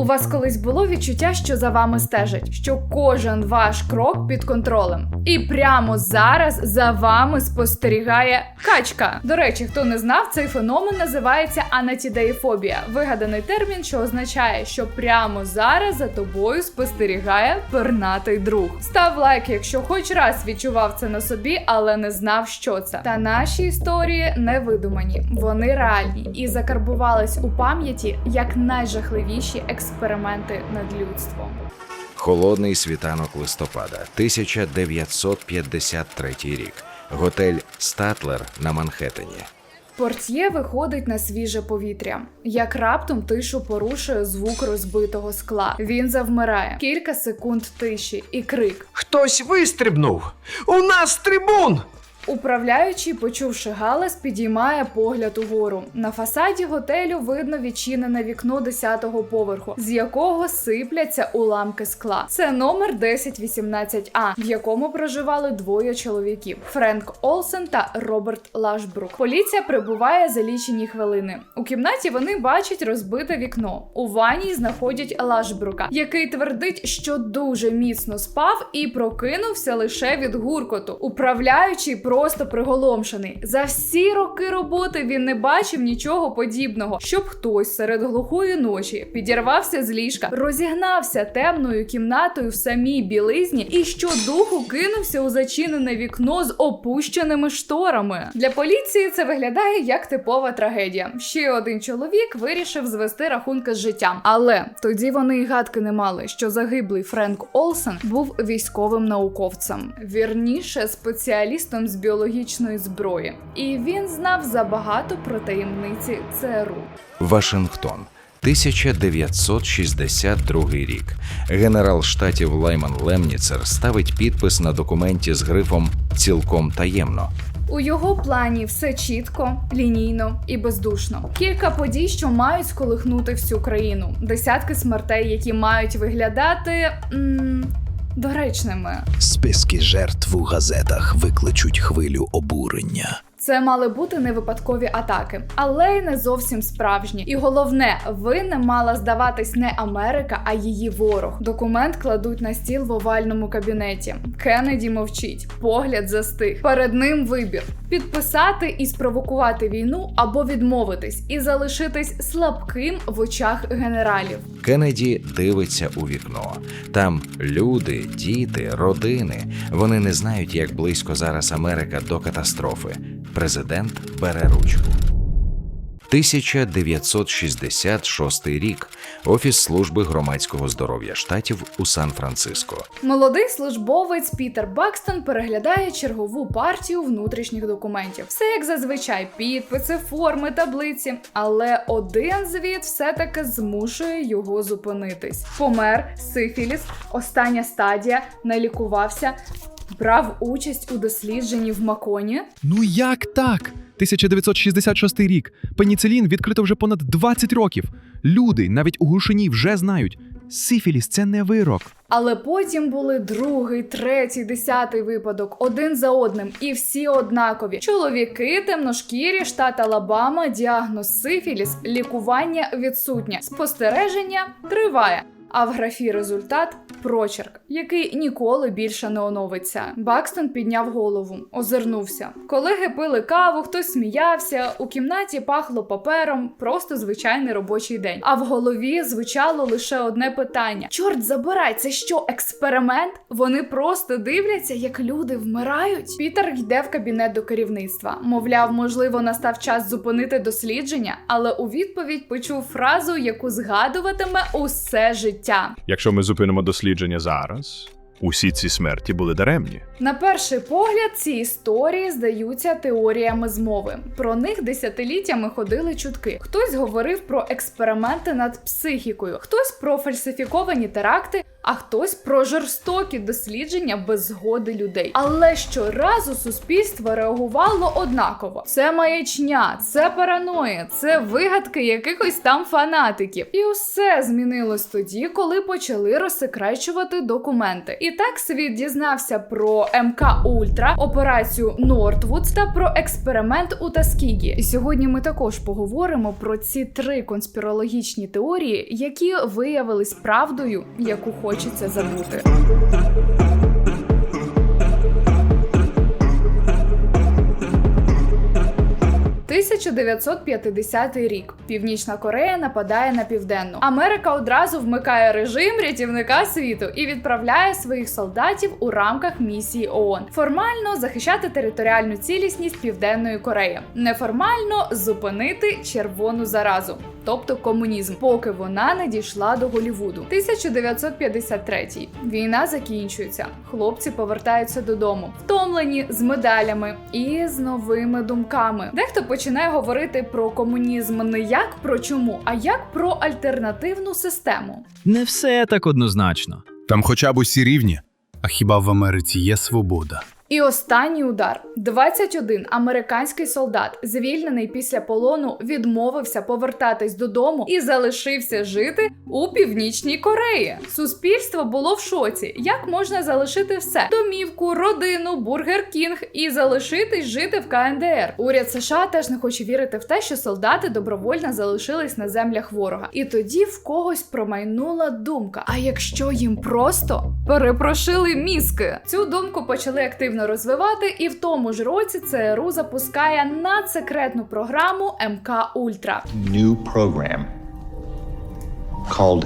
У вас колись було відчуття, що за вами стежать, що кожен ваш крок під контролем. І прямо зараз за вами спостерігає качка. До речі, хто не знав, цей феномен називається анатідеїфобія. Вигаданий термін, що означає, що прямо зараз за тобою спостерігає пернатий друг. Став лайк, якщо хоч раз відчував це на собі, але не знав, що це. Та наші історії не видумані, вони реальні і закарбувались у пам'яті як найжахливіші експерименти над людством. Холодний світанок листопада, 1953 рік. Готель Статлер на Манхеттені. Портьє виходить на свіже повітря. Як раптом тишу порушує звук розбитого скла. Він завмирає. Кілька секунд тиші і крик. Хтось вистрибнув! У нас трибун! Управляючий, почувши галас, підіймає погляд угору. На фасаді готелю видно відчинене вікно 10-го поверху, з якого сипляться уламки скла. Це номер 1018А, в якому проживали двоє чоловіків: Френк Олсен та Роберт Лашбрук. Поліція прибуває за лічені хвилини. У кімнаті вони бачать розбите вікно. У ванні знаходять Лашбрука, який твердить, що дуже міцно спав і прокинувся лише від гуркоту. Управляючий просто приголомшений. За всі роки роботи він не бачив нічого подібного, щоб хтось серед глухої ночі підірвався з ліжка, розігнався темною кімнатою в самій білизні і щодуху кинувся у зачинене вікно з опущеними шторами. Для поліції це виглядає як типова трагедія. Ще один чоловік вирішив звести рахунки з життям, але тоді вони й гадки не мали, що загиблий Френк Олсен був військовим науковцем, вірніше спеціалістом з біологічної зброї, і він знав забагато про таємниці ЦРУ. Вашингтон. 1962 рік. Генерал штатів Лайман Лемніцер ставить підпис на документі з грифом цілком таємно. У його плані все чітко, лінійно і бездушно. Кілька подій, що мають сколихнути всю країну, десятки смертей, які мають виглядати м- доречними. Списки жертв у газетах викличуть хвилю обурення. Це мали бути не випадкові атаки, але й не зовсім справжні. І головне, винним мала здаватись не Америка, а її ворог. Документ кладуть на стіл в овальному кабінеті. Кеннеді мовчить, погляд застиг. Перед ним вибір: підписати і спровокувати війну або відмовитись і залишитись слабким в очах генералів. Кеннеді дивиться у вікно. Там люди, діти, родини. Вони не знають, як близько зараз Америка до катастрофи. Президент бере ручку. 1966 рік. Офіс служби громадського здоров'я штатів у Сан-Франциско. Молодий службовець Пітер Бакстон переглядає чергову партію внутрішніх документів. Все як зазвичай, підписи, форми, таблиці. Але один звіт все-таки змушує його зупинитись. Помер, сифіліс, остання стадія, не лікувався, брав участь у дослідженні в Маконі. Ну як так? 1966 рік. Пеніцилін відкрито вже понад 20 років. Люди навіть у глушині вже знають. Сифіліс це не вирок. Але потім були другий, третій, десятий випадок, один за одним, і всі однакові. Чоловіки, темношкірі, штат Алабама, діагноз сифіліс, лікування відсутнє, спостереження триває. А в графі результат прочерк, який ніколи більше не оновиться. Бакстон підняв голову, озирнувся. Колеги пили каву, хтось сміявся. У кімнаті пахло папером, просто звичайний робочий день. А в голові звучало лише одне питання: чорт забирай, це що, експеримент? Вони просто дивляться, як люди вмирають. Пітер йде в кабінет до керівництва. Мовляв, можливо, настав час зупинити дослідження, але у відповідь почув фразу, яку згадуватиме усе життя. Якщо ми зупинимо дослідження зараз, усі ці смерті були даремні. На перший погляд, ці історії здаються теоріями змови. Про них десятиліттями ходили чутки. Хтось говорив про експерименти над психікою, хтось про фальсифіковані теракти, а хтось про жорстокі дослідження без згоди людей. Але щоразу суспільство реагувало однаково: це маячня, це параноя, це вигадки якихось там фанатиків. І усе змінилось тоді, коли почали розсекречувати документи. І так світ дізнався про МК Ультра, операцію Нортвуд та про експеримент у Таскігі. І сьогодні ми також поговоримо про ці три конспірологічні теорії, які виявились правдою, яку хочеться забути. 1950 рік. Північна Корея нападає на південну. Америка одразу вмикає режим рятівника світу і відправляє своїх солдатів у рамках місії ООН. Формально захищати територіальну цілісність Південної Кореї. Неформально зупинити червону заразу. Тобто комунізм, поки вона не дійшла до Голівуду. 1953. Війна закінчується. Хлопці повертаються додому, втомлені з медалями і з новими думками. Дехто починає говорити про комунізм не як про чому, а як про альтернативну систему. Не все так однозначно. Там хоча б усі рівні. А хіба в Америці є свобода? І останній удар: 21 американський солдат, звільнений після полону, відмовився повертатись додому і залишився жити у північній Кореї. Суспільство було в шоці. Як можна залишити все: домівку, родину, бургер Кінг і залишитись жити в КНДР? Уряд США теж не хоче вірити в те, що солдати добровольно залишились на землях ворога. І тоді в когось промайнула думка: а якщо їм просто перепрошили мізки? Цю думку почали активно розвивати, і в тому ж році ЦРУ запускає надсекретну програму МК Ультра. new program called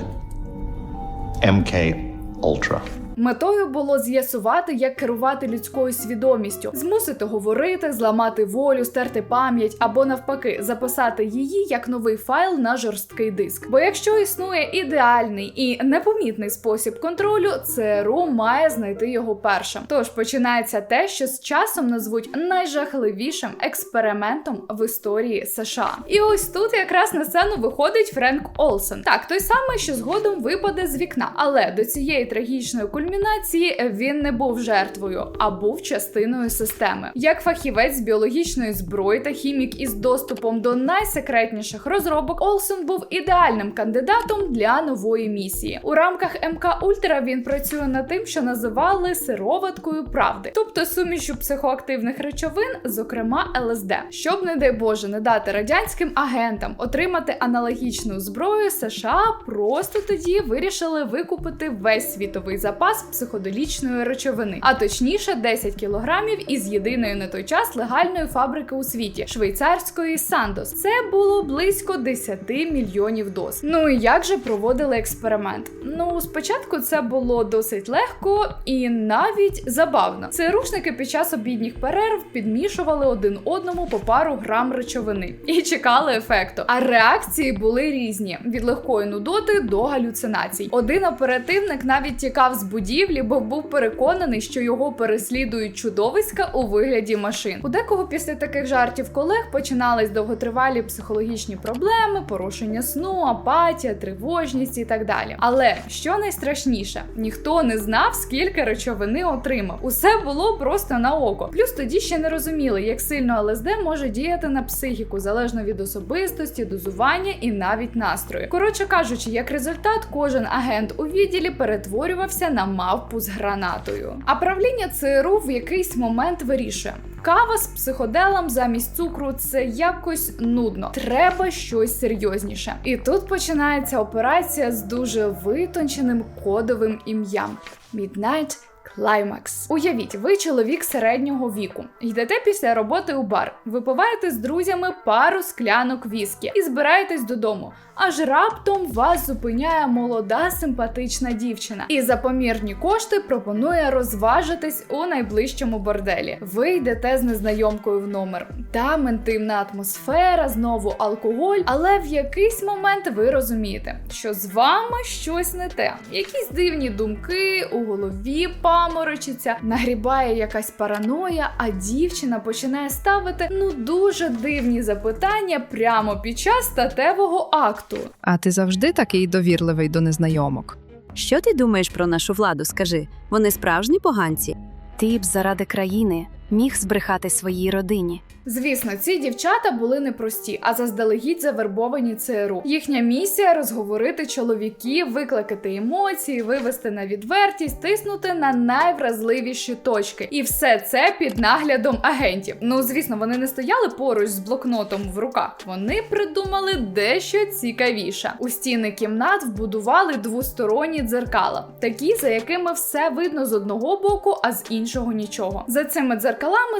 MK Ultra. Метою було з'ясувати, як керувати людською свідомістю, змусити говорити, зламати волю, стерти пам'ять або навпаки записати її як новий файл на жорсткий диск. Бо якщо існує ідеальний і непомітний спосіб контролю, ЦРУ має знайти його першим. Тож починається те, що з часом назвуть найжахливішим експериментом в історії США. І ось тут якраз на сцену виходить Френк Олсен. Так, той самий, що згодом випаде з вікна, але до цієї трагічної кульмінації він не був жертвою, а був частиною системи. Як фахівець з біологічної зброї та хімік із доступом до найсекретніших розробок, Олсен був ідеальним кандидатом для нової місії. У рамках МК Ультра він працює над тим, що називали сироваткою правди, тобто сумішю психоактивних речовин, зокрема ЛСД, щоб, не дай Боже, не дати радянським агентам отримати аналогічну зброю, США просто тоді вирішили викупити весь світовий запас психоделічної речовини, а точніше 10 кілограмів із єдиної на той час легальної фабрики у світі швейцарської Сандос. Це було близько 10 мільйонів доз. Ну і як же проводили експеримент? Ну спочатку це було досить легко і навіть забавно. ЦРУшники під час обідніх перерв підмішували один одному по пару грам речовини і чекали ефекту. А реакції були різні: від легкої нудоти до галюцинацій. Один оперативник навіть тікав з будівлі, бо був переконаний, що його переслідують чудовиська у вигляді машин. У декого після таких жартів колег починались довготривалі психологічні проблеми, порушення сну, апатія, тривожність і так далі. Але що найстрашніше, ніхто не знав, скільки речовини отримав. Усе було просто на око. Плюс тоді ще не розуміли, як сильно ЛСД може діяти на психіку, залежно від особистості, дозування і навіть настрою. Коротше кажучи, як результат, кожен агент у відділі перетворювався на мавпу з гранатою. А правління ЦРУ в якийсь момент вирішує. Кава з психоделом замість цукру це якось нудно. Треба щось серйозніше. І тут починається операція з дуже витонченим кодовим ім'ям Midnight Клаймакс. Уявіть, ви чоловік середнього віку. Йдете після роботи у бар, випиваєте з друзями пару склянок віскі і збираєтесь додому. Аж раптом вас зупиняє молода симпатична дівчина і за помірні кошти пропонує розважитись у найближчому борделі. Ви йдете з незнайомкою в номер. Там інтимна атмосфера, знову алкоголь, але в якийсь момент ви розумієте, що з вами щось не те. Якісь дивні думки у голові паморочиться, нагрібає якась параноя, а дівчина починає ставити ну дуже дивні запитання прямо під час статевого акту. А ти завжди такий довірливий до незнайомок. Що ти думаєш про нашу владу? Скажи, вони справжні поганці? Ти б заради країни міг збрехати своїй родині. Звісно, ці дівчата були непрості, а заздалегідь завербовані ЦРУ. Їхня місія розговорити чоловіків, викликати емоції, вивести на відвертість, тиснути на найвразливіші точки. І все це під наглядом агентів. Ну звісно, вони не стояли поруч з блокнотом в руках. Вони придумали дещо цікавіше. У стіни кімнат вбудували двосторонні дзеркала, такі, за якими все видно з одного боку, а з іншого нічого. За цими дзеркалами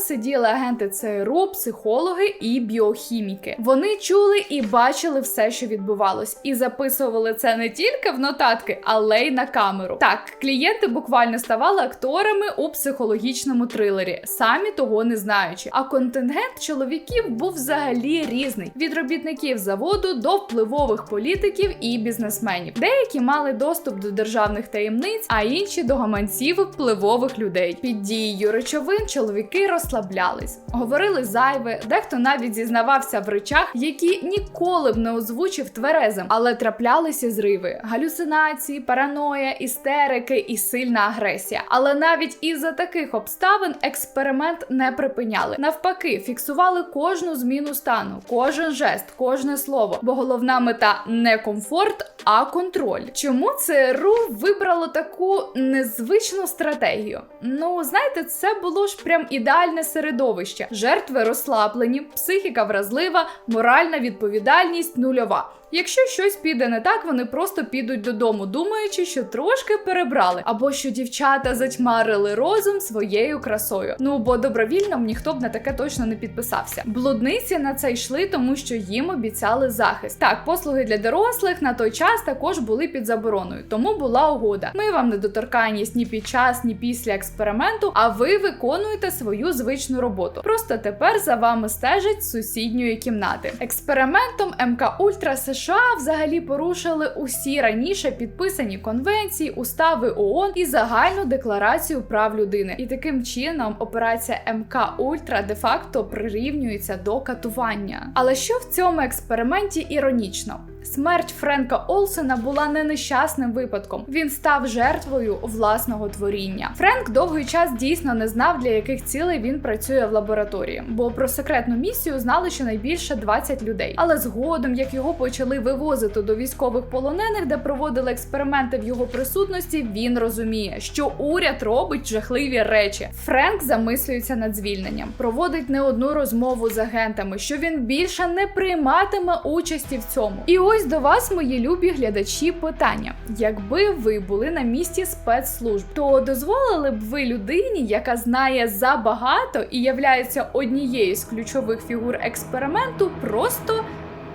сиділи агенти ЦРУ, психологи і біохіміки. Вони чули і бачили все, що відбувалось, і записували це не тільки в нотатки, але й на камеру. Так, клієнти буквально ставали акторами у психологічному трилері, самі того не знаючи. А контингент чоловіків був взагалі різний: від робітників заводу до впливових політиків і бізнесменів. Деякі мали доступ до державних таємниць, а інші до гаманців впливових людей. Під дією речовин чоловіки розслаблялись, говорили зайве, дехто навіть зізнавався в речах, які ніколи б не озвучив тверезим, але траплялися зриви, галюцинації, параноя, істерики і сильна агресія. Але навіть із-за таких обставин експеримент не припиняли. Навпаки, фіксували кожну зміну стану, кожен жест, кожне слово. Бо головна мета не комфорт, а контроль. Чому ЦРУ вибрало таку незвичну стратегію? Ну, знаєте, це було ж прям ідеальне середовище. Жертви розслаблені, психіка вразлива, моральна відповідальність нульова. Якщо щось піде не так, вони просто підуть додому, думаючи, що трошки перебрали, або що дівчата затьмарили розум своєю красою. Ну бо добровільно ніхто б на таке точно не підписався. Блудниці на це йшли, тому що їм обіцяли захист. Так, послуги для дорослих на той час також були під забороною, тому була угода. Ми вам недоторканність ні під час, ні після експерименту, а ви виконуєте свою звичну роботу. Просто тепер за вами стежать з сусідньої кімнати. Експериментом МК Ультра США взагалі порушили усі раніше підписані конвенції, устави ООН і загальну декларацію прав людини. І таким чином операція МК Ультра де-факто прирівнюється до катування. Але що в цьому експерименті іронічно? Смерть Френка Олсена була не нещасним випадком. Він став жертвою власного творіння. Френк довгий час дійсно не знав, для яких цілей він працює в лабораторії, бо про секретну місію знали щонайбільше 20 людей. Але згодом, як його почали вивозити до військових полонених, де проводили експерименти в його присутності, він розуміє, що уряд робить жахливі речі. Френк замислюється над звільненням, проводить не одну розмову з агентами, що він більше не прийматиме участі в цьому. І ось до вас, мої любі глядачі, питання: якби ви були на місці спецслужб, то дозволили б ви людині, яка знає забагато і являється однією з ключових фігур експерименту, просто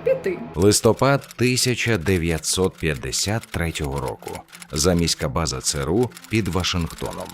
піти. Листопад 1953 року. Заміська база ЦРУ під Вашингтоном.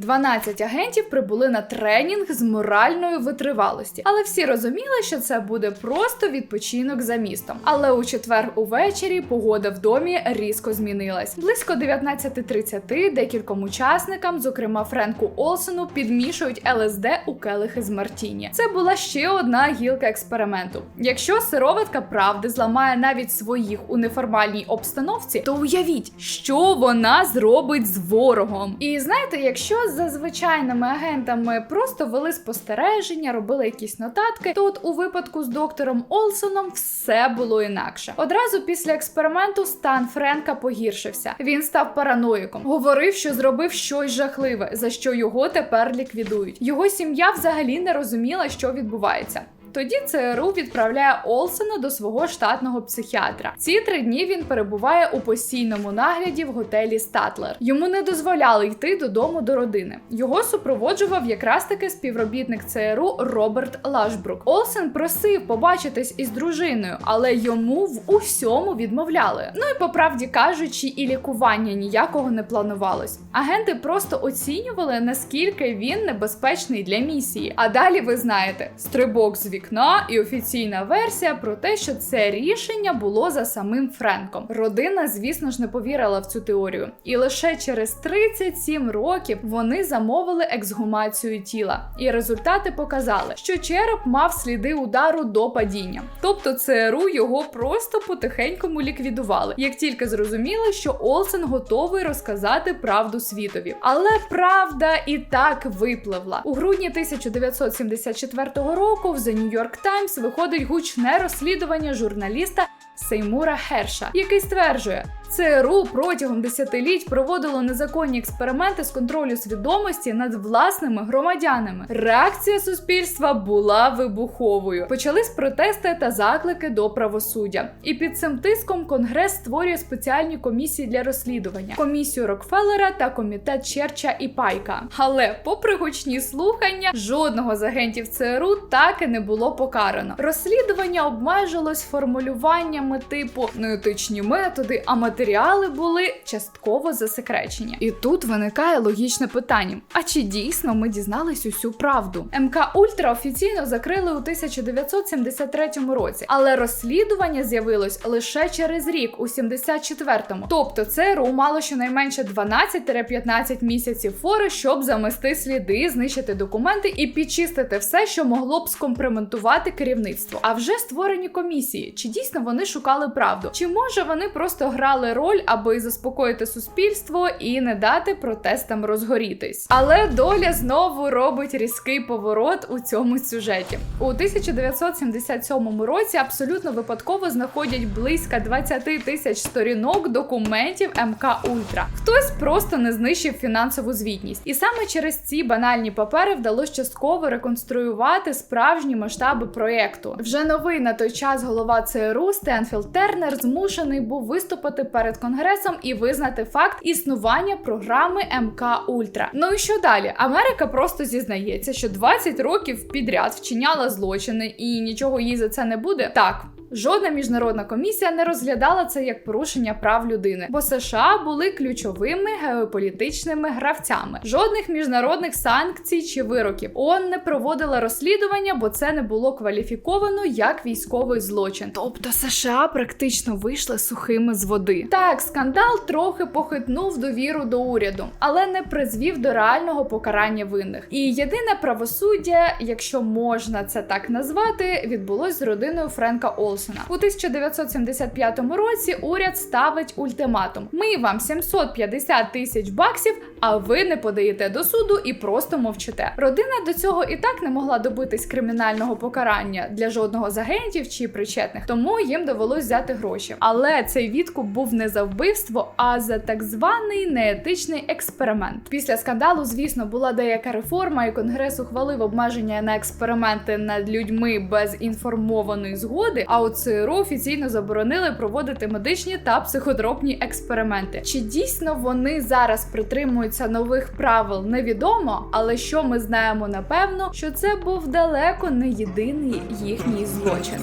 12 агентів прибули на тренінг з моральної витривалості, але всі розуміли, що це буде просто відпочинок за містом. Але у четвер увечері погода в домі різко змінилась. Близько 19.30 декільком учасникам, зокрема Френку Олсену, підмішують ЛСД у келихи з Мартіні. Це була ще одна гілка експерименту. Якщо сироватка правди зламає навіть своїх у неформальній обстановці, то уявіть, що вона зробить з ворогом. І знаєте, якщо за звичайними агентами просто вели спостереження, робили якісь нотатки, Тут у випадку з доктором Олсоном все було інакше. Одразу після експерименту стан Френка погіршився. Він став параноїком, говорив, що зробив щось жахливе, за що його тепер ліквідують. Його сім'я взагалі не розуміла, що відбувається. Тоді ЦРУ відправляє Олсена до свого штатного психіатра. Ці три дні він перебуває у постійному нагляді в готелі Статлер. Йому не дозволяли йти додому до родини. Його супроводжував якраз таки співробітник ЦРУ Роберт Лашбрук. Олсен просив побачитись із дружиною, але йому в усьому відмовляли. Ну і по правді кажучи, і лікування ніякого не планувалось. Агенти просто оцінювали наскільки він небезпечний для місії. А далі ви знаєте, стрибок з вікна вікна, і офіційна версія про те, що це рішення було за самим Френком. Родина, звісно ж, не повірила в цю теорію, і лише через 37 років вони замовили ексгумацію тіла. І результати показали, що череп мав сліди удару до падіння. Тобто ЦРУ його просто потихенькому ліквідували, як тільки зрозуміли, що Олсен готовий розказати правду світові. Але правда і так випливла. У грудні 1974 року в The New York Таймс виходить гучне розслідування журналіста Сеймура Херша, який стверджує, ЦРУ протягом десятиліть проводило незаконні експерименти з контролю свідомості над власними громадянами. Реакція суспільства була вибуховою. Почались протести та заклики до правосуддя. І під цим тиском Конгрес створює спеціальні комісії для розслідування: комісію Рокфеллера та комітет Черча і Пайка. Але, попри гучні слухання, жодного з агентів ЦРУ так і не було покарано. Розслідування обмежилось формулюваннями типу неетичні методи, а матеріали були частково засекречені. І тут виникає логічне питання: а чи дійсно ми дізнались усю правду? МК Ультра офіційно закрили у 1973 році, але розслідування з'явилось лише через рік, у 74-му. Тобто ЦРУ мало щонайменше 12-15 місяців фори, щоб замести сліди, знищити документи і підчистити все, що могло б скомпроментувати керівництво. А вже створені комісії. Чи дійсно вони шукали правду? Чи може вони просто грали роль, аби заспокоїти суспільство і не дати протестам розгорітись? Але доля знову робить різкий поворот у цьому сюжеті. У 1977 році абсолютно випадково знаходять близько 20 тисяч сторінок документів МК Ультра. Хтось просто не знищив фінансову звітність, і саме через ці банальні папери вдалося частково реконструювати справжні масштаби проєкту. Вже новий на той час голова ЦРУ Стенфілд Тернер змушений був виступити перед конгресом і визнати факт існування програми МК Ультра. Ну і що далі? Америка просто зізнається, що 20 років підряд вчиняла злочини і нічого їй за це не буде. Так. Жодна міжнародна комісія не розглядала це як порушення прав людини, бо США були ключовими геополітичними гравцями. Жодних міжнародних санкцій чи вироків. ООН не проводила розслідування, бо це не було кваліфіковано як військовий злочин. Тобто США практично вийшли сухими з води. Так, скандал трохи похитнув довіру до уряду, але не призвів до реального покарання винних. І єдине правосуддя, якщо можна це так назвати, відбулось з родиною Френка Олсона. У 1975 році уряд ставить ультиматум: ми вам 750 тисяч баксів, а ви не подаєте до суду і просто мовчите. Родина до цього і так не могла добитись кримінального покарання для жодного з агентів чи причетних, тому їм довелось взяти гроші. Але цей відкуп був не за вбивство, а за так званий неетичний експеримент. Після скандалу, звісно, була деяка реформа, і конгрес ухвалив обмеження на експерименти над людьми без інформованої згоди. А у ЦРУ офіційно заборонили проводити медичні та психотропні експерименти. Чи дійсно вони зараз притримуються нових правил, невідомо, але що ми знаємо напевно, що це був далеко не єдиний їхній злочин.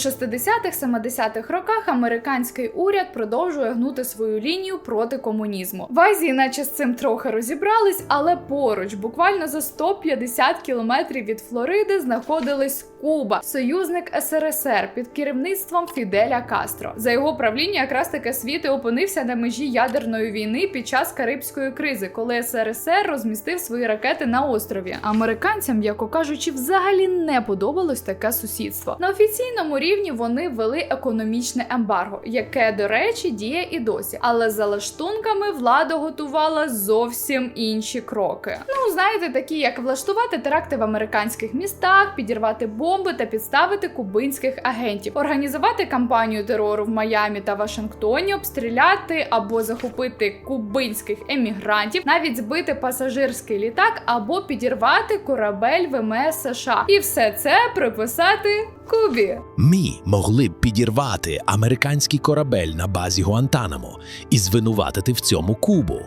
У 60-х, 70-х роках американський уряд продовжує гнути свою лінію проти комунізму. В Азії, наче з цим трохи розібрались, але поруч, буквально за 150 кілометрів від Флориди, знаходилась Куба, союзник СРСР під керівництвом Фіделя Кастро. За його правління якраз таки світ і опинився на межі ядерної війни під час Карибської кризи, коли СРСР розмістив свої ракети на острові. Американцям, м'яко кажучи, взагалі не подобалось таке сусідство. На офіційному рівні вони ввели економічне ембарго, яке, до речі, діє і досі. Але за лаштунками влада готувала зовсім інші кроки. Ну, знаєте, такі як влаштувати теракти в американських містах, підірвати бомби та підставити кубинських агентів, організувати кампанію терору в Майамі та Вашингтоні, обстріляти або захопити кубинських емігрантів, навіть збити пасажирський літак або підірвати корабель ВМС США. І все це приписати Кубі. Ми могли б підірвати американський корабель на базі Гуантанамо і звинуватити в цьому Кубу.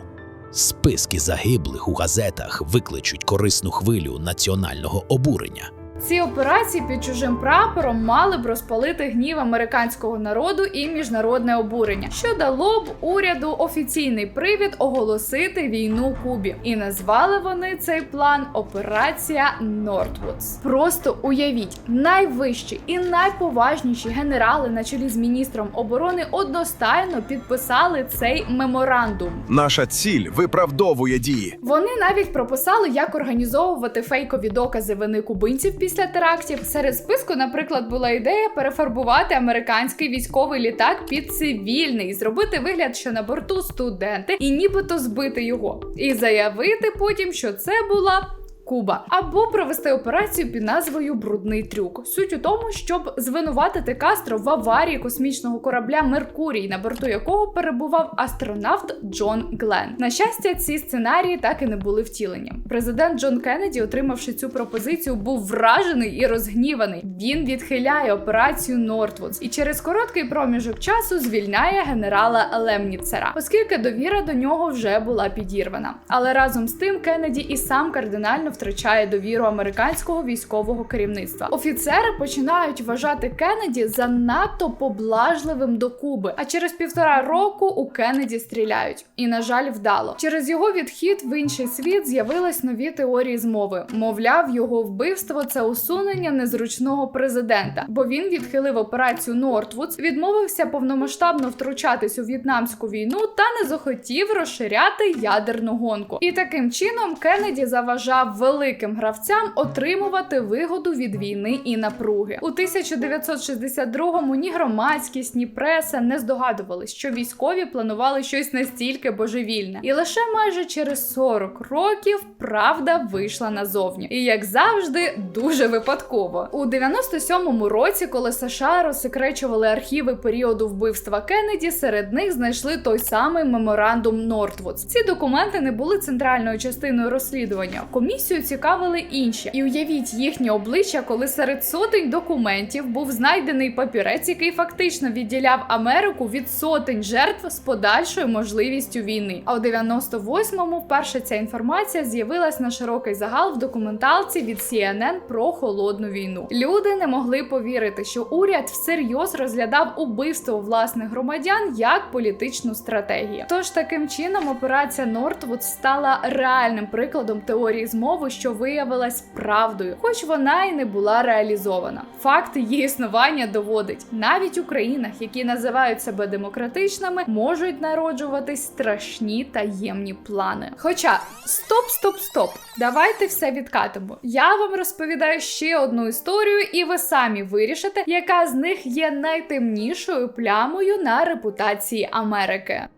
Списки загиблих у газетах викличуть корисну хвилю національного обурення. Ці операції під чужим прапором мали б розпалити гнів американського народу і міжнародне обурення, що дало б уряду офіційний привід оголосити війну Кубі. І назвали вони цей план Операція Нортвудс. Просто уявіть, найвищі і найповажніші генерали на чолі з міністром оборони одностайно підписали цей меморандум. Наша ціль виправдовує дії. Вони навіть прописали, як організовувати фейкові докази вини кубинців після терактів. Серед списку, наприклад, була ідея перефарбувати американський військовий літак під цивільний, зробити вигляд, що на борту студенти, і нібито збити його, і заявити потім, що це була. Куба або провести операцію під назвою Брудний трюк. Суть у тому, щоб звинуватити Кастро в аварії космічного корабля Меркурій, на борту якого перебував астронавт Джон Глен. На щастя, ці сценарії так і не були втілені. Президент Джон Кеннеді, отримавши цю пропозицію, був вражений і розгніваний. Він відхиляє операцію Нортвудс і через короткий проміжок часу звільняє генерала Лемніцера, оскільки довіра до нього вже була підірвана. Але разом з тим Кеннеді і сам кардинально втрачає довіру американського військового керівництва. Офіцери починають вважати Кеннеді занадто поблажливим до Куби. А через півтора року у Кеннеді стріляють. І, на жаль, вдало. Через його відхід в інший світ з'явились нові теорії змови. Мовляв, його вбивство це усунення незручного президента, бо він відхилив операцію Нортвудс, відмовився повномасштабно втручатись у в'єтнамську війну та не захотів розширяти ядерну гонку. І таким чином Кеннеді заважав великим гравцям отримувати вигоду від війни і напруги. У 1962-му ні громадськість, ні преса не здогадувались, що військові планували щось настільки божевільне, і лише майже через 40 років правда вийшла назовні. І як завжди, дуже випадково. У 97-му році, коли США розсекречували архіви періоду вбивства Кеннеді, серед них знайшли той самий меморандум Нортвудс. Ці документи не були центральною частиною розслідування. Комісію цікавили інші, і уявіть їхнє обличчя, коли серед сотень документів був знайдений папірець, який фактично відділяв Америку від сотень жертв з подальшою можливістю війни. А у 98-му вперше ця інформація з'явилась на широкий загал в документалці від CNN про холодну війну. Люди не могли повірити, що уряд всерйоз розглядав убивство власних громадян як політичну стратегію. Тож таким чином операція Нортвуд стала реальним прикладом теорії змови, що виявилась правдою, хоч вона і не була реалізована. Факт її існування доводить, навіть у країнах, які називають себе демократичними, можуть народжуватись страшні таємні плани. Хоча стоп, стоп, стоп, давайте все відкатимо. Я вам розповідаю ще одну історію, і ви самі вирішите, яка з них є найтемнішою плямою на репутації Америки.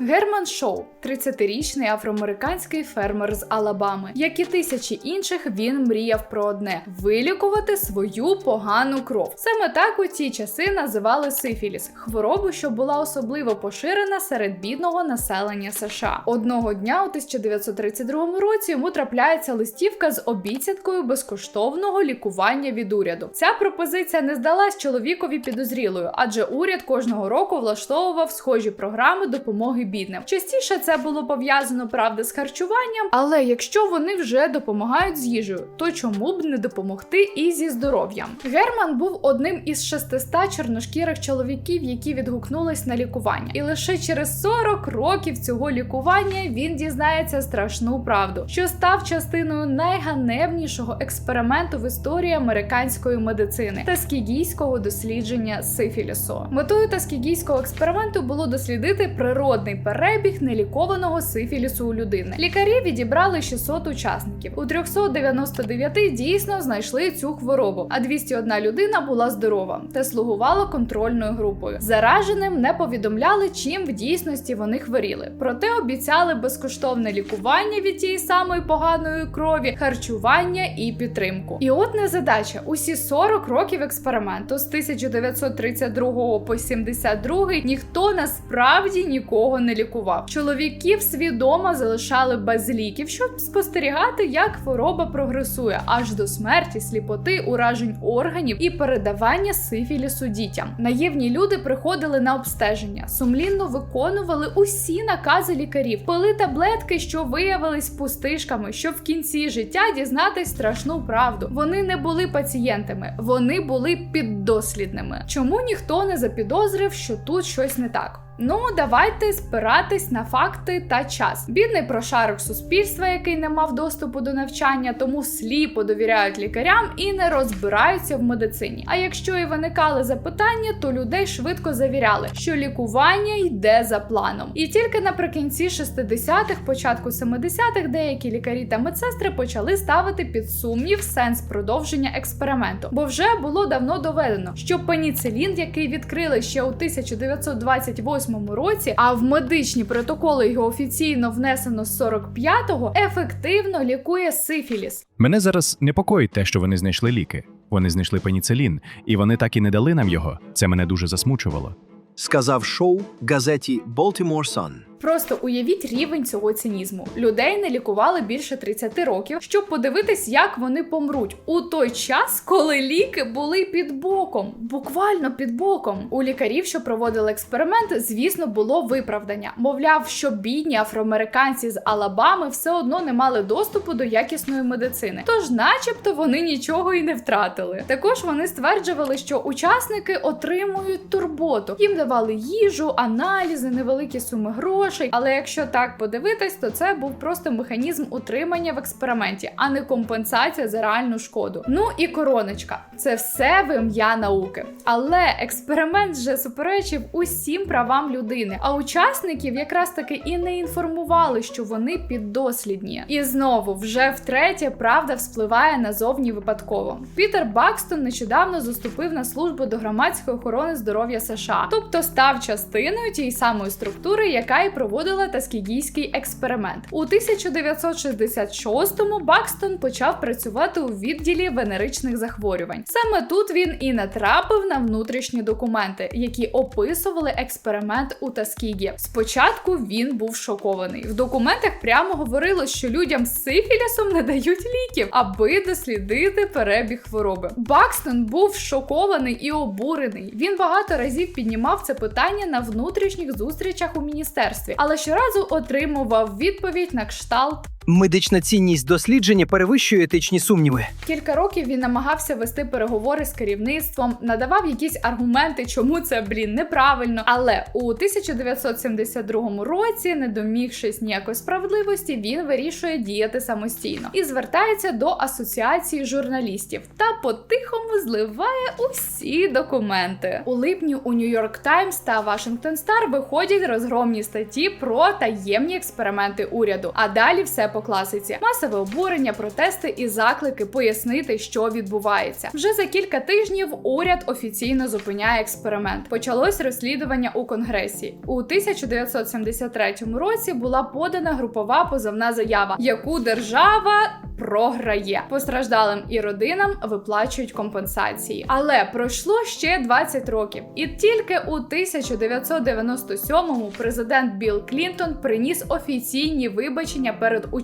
Герман Шоу 30-річний афроамериканський фермер з Алабами. Як і тисячі інших, він мріяв про одне вилікувати свою погану кров. Саме так у ті часи називали сифіліс хворобу, що була особливо поширена серед бідного населення США. Одного дня у 1932 році йому трапляється листівка з обіцянкою безкоштовного лікування від уряду. Ця пропозиція не здалась чоловікові підозрілою, адже уряд кожного року влаштовував схожі програми допомоги бідним. Частіше це було пов'язано правда з харчуванням, але якщо вони вже допомагають з їжею, то чому б не допомогти і зі здоров'ям? Герман був одним із 600 чорношкірих чоловіків, які відгукнулись на лікування, і лише через 40 років цього лікування він дізнається страшну правду, що став частиною найганебнішого експерименту в історії американської медицини таскігійського дослідження сифілісу. Метою таскігійського експерименту було дослідити природний перебіг нелікованого сифілісу у людини. Лікарі відібрали 600 учасників. У 399 дійсно знайшли цю хворобу, а 201 людина була здорова та слугувала контрольною групою. Зараженим не повідомляли, чим в дійсності вони хворіли. Проте обіцяли безкоштовне лікування від тієї самої поганої крові, харчування і підтримку. І от незадача: усі 40 років експерименту з 1932 по 72 ніхто насправді нікого не лікував. Чоловіків свідомо залишали без ліків, щоб спостерігати, як хвороба прогресує аж до смерті, сліпоти, уражень органів і передавання сифілісу дітям. Наївні люди приходили на обстеження, сумлінно виконували усі накази лікарів, пили таблетки, що виявились пустишками, щоб в кінці життя дізнатись страшну правду. Вони не були пацієнтами, вони були піддослідними. Чому ніхто не запідозрив, що тут щось не так? Ну, давайте спиратись на факти та час. Бідний прошарок суспільства, який не мав доступу до навчання, тому сліпо довіряють лікарям і не розбираються в медицині. А якщо і виникали запитання, то людей швидко завіряли, що лікування йде за планом. І тільки наприкінці 60-х, початку 70-х деякі лікарі та медсестри почали ставити під сумнів сенс продовження експерименту, бо вже було давно доведено, що пеніцилін, який відкрили ще у 1928 році, а в медичні протоколи його офіційно внесено з 45-го, ефективно лікує сифіліс. Мене зараз непокоїть те, що вони знайшли ліки. Вони знайшли пеніцилін, і вони так і не дали нам його. Це мене дуже засмучувало. сказав шоу газеті Baltimore Sun. Просто уявіть рівень цього цинізму. Людей не лікували більше 30 років, щоб подивитись, як вони помруть у той час, коли ліки були під боком, буквально під боком. У лікарів, що проводили експеримент, звісно, було виправдання. Мовляв, що бідні афроамериканці з Алабами все одно не мали доступу до якісної медицини. Тож, начебто, вони нічого і не втратили. Також вони стверджували, що учасники отримують турботу. Їм давали їжу, аналізи, невеликі суми грошей. Але якщо так подивитись, то це був просто механізм утримання в експерименті, а не компенсація за реальну шкоду. Ну і короночка це все в ім'я науки. Але експеримент вже суперечив усім правам людини. А учасників якраз таки і не інформували, що вони піддослідні. І знову, вже втретє, правда вспливає назовні випадково. Пітер Бакстон нещодавно заступив на службу до громадської охорони здоров'я США, тобто став частиною тієї самої структури, яка і проводила таскігійський експеримент. У 1966-му Бакстон почав працювати у відділі венеричних захворювань. Саме тут він і натрапив на внутрішні документи, які описували експеримент у Таскігі. Спочатку він був шокований. В документах прямо говорилось, що людям з сифілісом не дають ліків, аби дослідити перебіг хвороби. Бакстон був шокований і обурений. Він багато разів піднімав це питання на внутрішніх зустрічах у міністерстві, але щоразу отримував відповідь на кшталт. Медична цінність дослідження перевищує етичні сумніви. Кілька років він намагався вести переговори з керівництвом, надавав якісь аргументи, чому це блін неправильно. Але у 1972 році, не домігшись ніякої справедливості, він вирішує діяти самостійно і звертається до асоціації журналістів та по-тихому зливає усі документи. У липні у Нью-Йорк Таймс та Вашингтон Стар виходять розгромні статті про таємні експерименти уряду. А далі все по класиці: масове обурення, протести і заклики пояснити, що відбувається. Вже за кілька тижнів уряд офіційно зупиняє експеримент. Почалось розслідування у конгресі. У 1973 році була подана групова позовна заява, яку держава програє. Постраждалим і родинам виплачують компенсації. Але пройшло ще 20 років, і тільки у 1997-му президент Білл Клінтон приніс офіційні вибачення перед учасниками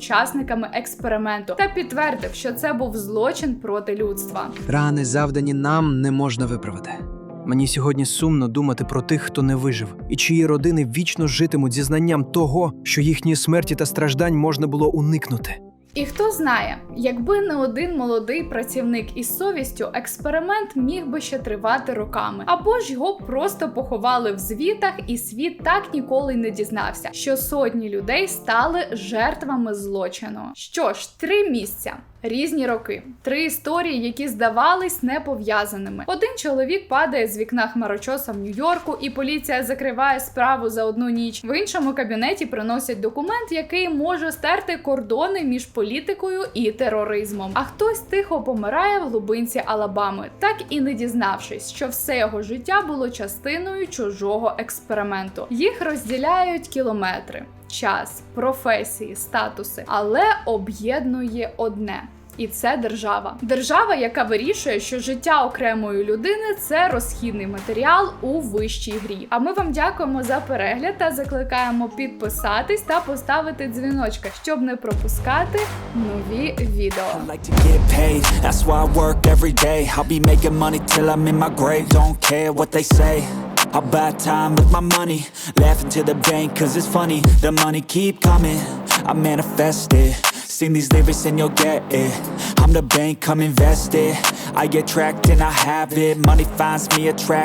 експерименту та підтвердив, що це був злочин проти людства. Рани, завдані нам, не можна виправити. Мені сьогодні сумно думати про тих, хто не вижив, і чиї родини вічно житимуть зі знанням того, що їхньої смерті та страждань можна було уникнути. І хто знає, якби не один молодий працівник із совістю, експеримент міг би ще тривати роками, або ж його просто поховали в звітах, і світ так ніколи не дізнався, що сотні людей стали жертвами злочину. Що ж, три місця. Різні роки, три історії, які здавались не пов'язаними. Один чоловік падає з вікна хмарочоса в Нью-Йорку, і поліція закриває справу за одну ніч. В іншому кабінеті приносять документ, який може стерти кордони між політикою і тероризмом. А хтось тихо помирає в глибинці Алабами, так і не дізнавшись, що все його життя було частиною чужого експерименту. Їх розділяють кілометри час, професії, статуси, але об'єднує одне. і це держава. Держава, яка вирішує, що життя окремої людини це розхідний матеріал у вищій грі. А ми вам дякуємо за перегляд та закликаємо підписатись та поставити дзвіночки, щоб не пропускати нові відео. I buy time with my money, laughing to the bank cause it's funny. The money keep coming, I manifest it. Sing these lyrics and you'll get it. I'm the bank, come invest it. I get tracked and I have it. Money finds me attractive.